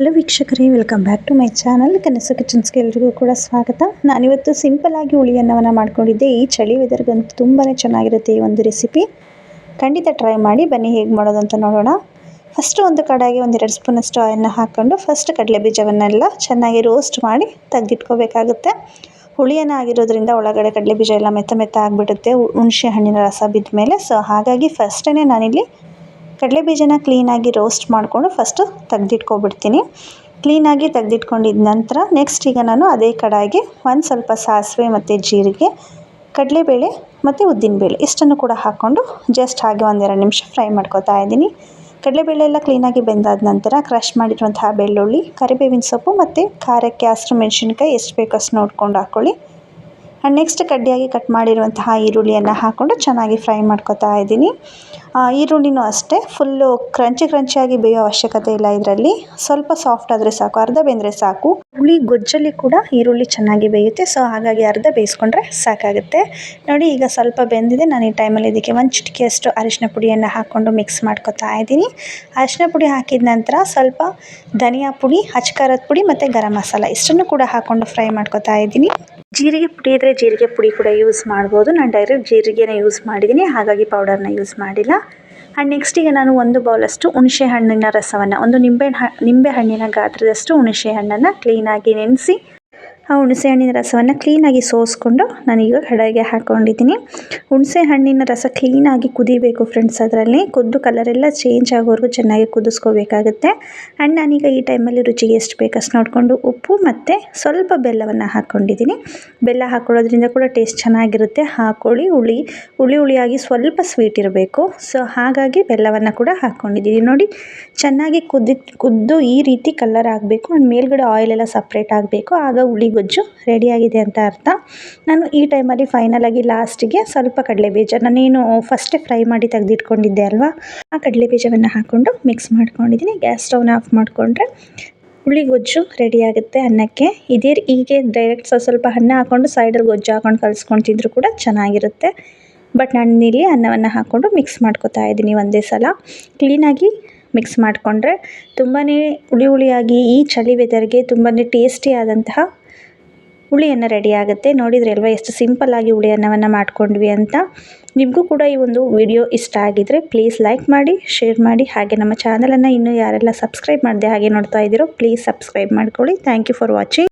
Hello ವೀಕ್ಷಕರೇ, welcome back to my channel. Kanasu ಕಿಚನ್ಸ್ಗೆ ಎಲ್ರಿಗೂ ಕೂಡ ಸ್ವಾಗತ. ನಾನಿವತ್ತು ಸಿಂಪಲ್ ಆಗಿ ಹುಳಿ ಅನ್ನವನ್ನು ಮಾಡ್ಕೊಂಡಿದ್ದೆ. ಈ ಚಳಿ ವೆದರ್ಗಂತೂ ತುಂಬಾ ಚೆನ್ನಾಗಿರುತ್ತೆ ಈ ಒಂದು ರೆಸಿಪಿ. ಖಂಡಿತ ಟ್ರೈ ಮಾಡಿ, ಬನ್ನಿ ಹೇಗೆ ಮಾಡೋದು ಅಂತ ನೋಡೋಣ. ಫಸ್ಟು ಒಂದು ಕಡಾಯಿಗೆ ಒಂದೆರಡು ಸ್ಪೂನಷ್ಟು ಆಯಿಲ್ನ ಹಾಕ್ಕೊಂಡು ಫಸ್ಟ್ ಕಡಲೆ ಬೀಜವನ್ನೆಲ್ಲ ಚೆನ್ನಾಗಿ ರೋಸ್ಟ್ ಮಾಡಿ ತೆಗೆದಿಟ್ಕೋಬೇಕಾಗುತ್ತೆ. ಹುಳಿಯನ್ನು ಆಗಿರೋದ್ರಿಂದ ಒಳಗಡೆ ಕಡಲೆ ಬೀಜ ಎಲ್ಲ ಮೆತ್ತ ಮೆತ್ತ ಆಗಿಬಿಡುತ್ತೆ. ಹುಣಸೆ ಹಣ್ಣಿನ ರಸ ಬಿದ್ದ ಮೇಲೆ ಸೊ ಹಾಗಾಗಿ ಫಸ್ಟೇ ನಾನಿಲ್ಲಿ ಕಡಲೆ ಬೀಜನ ಕ್ಲೀನಾಗಿ ರೋಸ್ಟ್ ಮಾಡಿಕೊಂಡು ಫಸ್ಟು ತೆಗೆದಿಟ್ಕೊಬಿಡ್ತೀನಿ. ಕ್ಲೀನಾಗಿ ತೆಗೆದಿಟ್ಕೊಂಡಿದ್ದ ನಂತರ ನೆಕ್ಸ್ಟ್ ಈಗ ನಾನು ಅದೇ ಕಡಾಯಿಗೆ ಒಂದು ಸ್ವಲ್ಪ ಸಾಸಿವೆ ಮತ್ತು ಜೀರಿಗೆ, ಕಡಲೆಬೇಳೆ ಮತ್ತು ಉದ್ದಿನಬೇಳೆ ಇಷ್ಟನ್ನು ಕೂಡ ಹಾಕ್ಕೊಂಡು ಜಸ್ಟ್ ಹಾಗೆ ಒಂದೆರಡು ನಿಮಿಷ ಫ್ರೈ ಮಾಡ್ಕೊತಾ ಇದ್ದೀನಿ. ಕಡಲೆಬೇಳೆ ಎಲ್ಲ ಕ್ಲೀನಾಗಿ ಬೆಂದಾದ ನಂತರ ಕ್ರಷ್ ಮಾಡಿರುವಂತಹ ಬೆಳ್ಳುಳ್ಳಿ, ಕರಿಬೇವಿನ ಸೊಪ್ಪು ಮತ್ತು ಖಾರಕ್ಕೆ ಹಸಿರು ಮೆಣಸಿನ್ಕಾಯಿ ಎಷ್ಟು ಬೇಕೋ ಅಷ್ಟು ನೋಡ್ಕೊಂಡು ಹಾಕ್ಕೊಳ್ಳಿ ನೆಕ್ಸ್ಟ್ ಕಡ್ಡಿಯಾಗಿ ಕಟ್ ಮಾಡಿರುವಂತಹ ಈರುಳ್ಳಿಯನ್ನು ಹಾಕ್ಕೊಂಡು ಚೆನ್ನಾಗಿ ಫ್ರೈ ಮಾಡ್ಕೊತಾ ಇದ್ದೀನಿ. ಈರುಳ್ಳಿನೂ ಅಷ್ಟೇ ಫುಲ್ಲು ಕ್ರಂಚಿ ಕ್ರಂಚಿಯಾಗಿ ಬೇಯೋ ಅವಶ್ಯಕತೆ ಇಲ್ಲ ಇದರಲ್ಲಿ. ಸ್ವಲ್ಪ ಸಾಫ್ಟ್ ಆದರೆ ಸಾಕು, ಅರ್ಧ ಬೆಂದರೆ ಸಾಕು. ಹುಳಿ ಗೊಜ್ಜಲ್ಲಿ ಕೂಡ ಈರುಳ್ಳಿ ಚೆನ್ನಾಗಿ ಬೇಯುತ್ತೆ ಸೊ ಹಾಗಾಗಿ ಅರ್ಧ ಬೇಯಿಸ್ಕೊಂಡ್ರೆ ಸಾಕಾಗುತ್ತೆ. ನೋಡಿ, ಈಗ ಸ್ವಲ್ಪ ಬೆಂದಿದೆ, ನಾನು ಈ ಟೈಮಲ್ಲಿ ಇದಕ್ಕೆ ಒಂದು ಚಿಟಿಕೆಯಷ್ಟು ಅರಿಶಿನ ಪುಡಿಯನ್ನು ಹಾಕ್ಕೊಂಡು ಮಿಕ್ಸ್ ಮಾಡ್ಕೊತಾ ಇದ್ದೀನಿ. ಅರಿಶಿನ ಪುಡಿ ಹಾಕಿದ ನಂತರ ಸ್ವಲ್ಪ ಧನಿಯಾ ಪುಡಿ ಹಚ್ಕಾರದ ಪುಡಿ ಮತ್ತು ಗರಂ ಮಸಾಲ, ಇಷ್ಟನ್ನು ಕೂಡ ಹಾಕ್ಕೊಂಡು ಫ್ರೈ ಮಾಡ್ಕೊತಾ ಇದ್ದೀನಿ. ಜೀರಿಗೆ ಪುಡಿ ಇದ್ದರೆ ಜೀರಿಗೆ ಪುಡಿ ಕೂಡ ಯೂಸ್ ಮಾಡ್ಬೋದು. ನಾನು ಡೈರೆಕ್ಟ್ ಜೀರಿಗೆನ ಯೂಸ್ ಮಾಡಿದ್ದೀನಿ ಹಾಗಾಗಿ ಪೌಡರ್ನ ಯೂಸ್ ಮಾಡಿಲ್ಲ. ಆ್ಯಂಡ್ ನೆಕ್ಸ್ಟಿಗೆ ನಾನು ಒಂದು ಬೌಲಷ್ಟು ಹುಣಸೆ ಹಣ್ಣಿನ ರಸವನ್ನು, ಒಂದು ನಿಂಬೆ ನಿಂಬೆ ಹಣ್ಣಿನ ಗಾತ್ರದಷ್ಟು ಹುಣಸೆ ಹಣ್ಣನ್ನು ಕ್ಲೀನಾಗಿ ನೆನೆಸಿ ಆ ಹುಣಸೆ ಹಣ್ಣಿನ ರಸವನ್ನು ಕ್ಲೀನಾಗಿ ಸೋಸ್ಕೊಂಡು ನಾನೀಗ ಕಡೆಗೆ ಹಾಕ್ಕೊಂಡಿದ್ದೀನಿ ಹುಣಸೆ ಹಣ್ಣಿನ ರಸ ಕ್ಲೀನಾಗಿ ಕುದಿಬೇಕು ಫ್ರೆಂಡ್ಸ್ ಅದರಲ್ಲಿ. ಕುದ್ದು ಕಲರೆಲ್ಲ ಚೇಂಜ್ ಆಗೋವರೆಗೂ ಚೆನ್ನಾಗಿ ಕುದಿಸ್ಕೋಬೇಕಾಗುತ್ತೆ. ಆ್ಯಂಡ್ ನಾನೀಗ ಈ ಟೈಮಲ್ಲಿ ರುಚಿಗೆ ಎಷ್ಟು ಬೇಕಷ್ಟು ನೋಡಿಕೊಂಡು ಉಪ್ಪು ಮತ್ತು ಸ್ವಲ್ಪ ಬೆಲ್ಲವನ್ನು ಹಾಕ್ಕೊಂಡಿದ್ದೀನಿ ಬೆಲ್ಲ ಹಾಕ್ಕೊಳ್ಳೋದ್ರಿಂದ ಕೂಡ ಟೇಸ್ಟ್ ಚೆನ್ನಾಗಿರುತ್ತೆ. ಹಾಕ್ಕೊಳ್ಳಿ ಹುಳಿ ಹುಳಿ ಹುಳಿಯಾಗಿ ಸ್ವಲ್ಪ ಸ್ವೀಟ್ ಇರಬೇಕು. ಸೊ ಹಾಗಾಗಿ ಬೆಲ್ಲವನ್ನು ಕೂಡ ಹಾಕ್ಕೊಂಡಿದ್ದೀನಿ ನೋಡಿ, ಚೆನ್ನಾಗಿ ಕುದ್ದು ಕುದ್ದು ಈ ರೀತಿ ಕಲರ್ ಆಗಬೇಕು. ಆ್ಯಂಡ್ ಮೇಲ್ಗಡೆ ಆಯಿಲ್ ಎಲ್ಲ ಸಪ್ರೇಟ್ ಆಗಬೇಕು. ಆಗ ಹುಳಿ ಗೊಜ್ಜು ರೆಡಿಯಾಗಿದೆ ಅಂತ ಅರ್ಥ. ನಾನು ಈ ಟೈಮಲ್ಲಿ ಫೈನಲಾಗಿ ಲಾಸ್ಟಿಗೆ ಸ್ವಲ್ಪ ಕಡಲೆ ಬೀಜ ನಾನೇನು ಫಸ್ಟೇ ಫ್ರೈ ಮಾಡಿ ತೆಗೆದಿಟ್ಕೊಂಡಿದ್ದೆ ಅಲ್ವಾ? ಆ ಕಡಲೆ ಬೀಜವನ್ನು ಹಾಕ್ಕೊಂಡು ಮಿಕ್ಸ್ ಮಾಡ್ಕೊಂಡಿದ್ದೀನಿ. ಗ್ಯಾಸ್ ಸ್ಟವ್ನ ಆಫ್ ಮಾಡಿಕೊಂಡ್ರೆ ಹುಳಿ ಗೊಜ್ಜು ರೆಡಿ ಆಗುತ್ತೆ ಅನ್ನಕ್ಕೆ. ಇದೇ ಹೀಗೆ ಡೈರೆಕ್ಟ್ ಸ್ವಲ್ಪ ಸ್ವಲ್ಪ ಅನ್ನ ಹಾಕ್ಕೊಂಡು ಸೈಡಲ್ಲಿ ಗೊಜ್ಜು ಹಾಕ್ಕೊಂಡು ಕಲಿಸ್ಕೊಂಡು ತಿಂದರೂ ಕೂಡ ಚೆನ್ನಾಗಿರುತ್ತೆ. ಬಟ್ ನಾನು ಇಲ್ಲಿ ಅನ್ನವನ್ನು ಹಾಕ್ಕೊಂಡು ಮಿಕ್ಸ್ ಮಾಡ್ಕೊತಾ ಇದ್ದೀನಿ ಒಂದೇ ಸಲ. ಕ್ಲೀನಾಗಿ ಮಿಕ್ಸ್ ಮಾಡಿಕೊಂಡ್ರೆ ತುಂಬಾ ಹುಳಿ ಹುಳಿಯಾಗಿ ಈ ಚಳಿ ವೆದರ್ಗೆ ತುಂಬಾ ಟೇಸ್ಟಿ ಆದಂತಹ ಹುಳಿಯನ್ನು ರೆಡಿ ಆಗುತ್ತೆ. ನೋಡಿದ್ರೆ ಅಲ್ವಾ ಎಷ್ಟು ಸಿಂಪಲ್ಲಾಗಿ ಹುಳಿ ಅನ್ನವನ್ನು ಮಾಡ್ಕೊಂಡ್ವಿ ಅಂತ. ನಿಮಗೂ ಕೂಡ ಈ ಒಂದು ವಿಡಿಯೋ ಇಷ್ಟ ಆಗಿದ್ರೆ ಪ್ಲೀಸ್ ಲೈಕ್ ಮಾಡಿ ಶೇರ್ ಮಾಡಿ. ಹಾಗೆ ನಮ್ಮ ಚಾನಲನ್ನು ಇನ್ನೂ ಯಾರೆಲ್ಲ ಸಬ್ಸ್ಕ್ರೈಬ್ ಮಾಡಿದೆ ಹಾಗೆ ನೋಡ್ತಾ ಇದ್ದೀರೋ ಪ್ಲೀಸ್ ಸಬ್ಸ್ಕ್ರೈಬ್ ಮಾಡ್ಕೊಳ್ಳಿ. Thank you for watching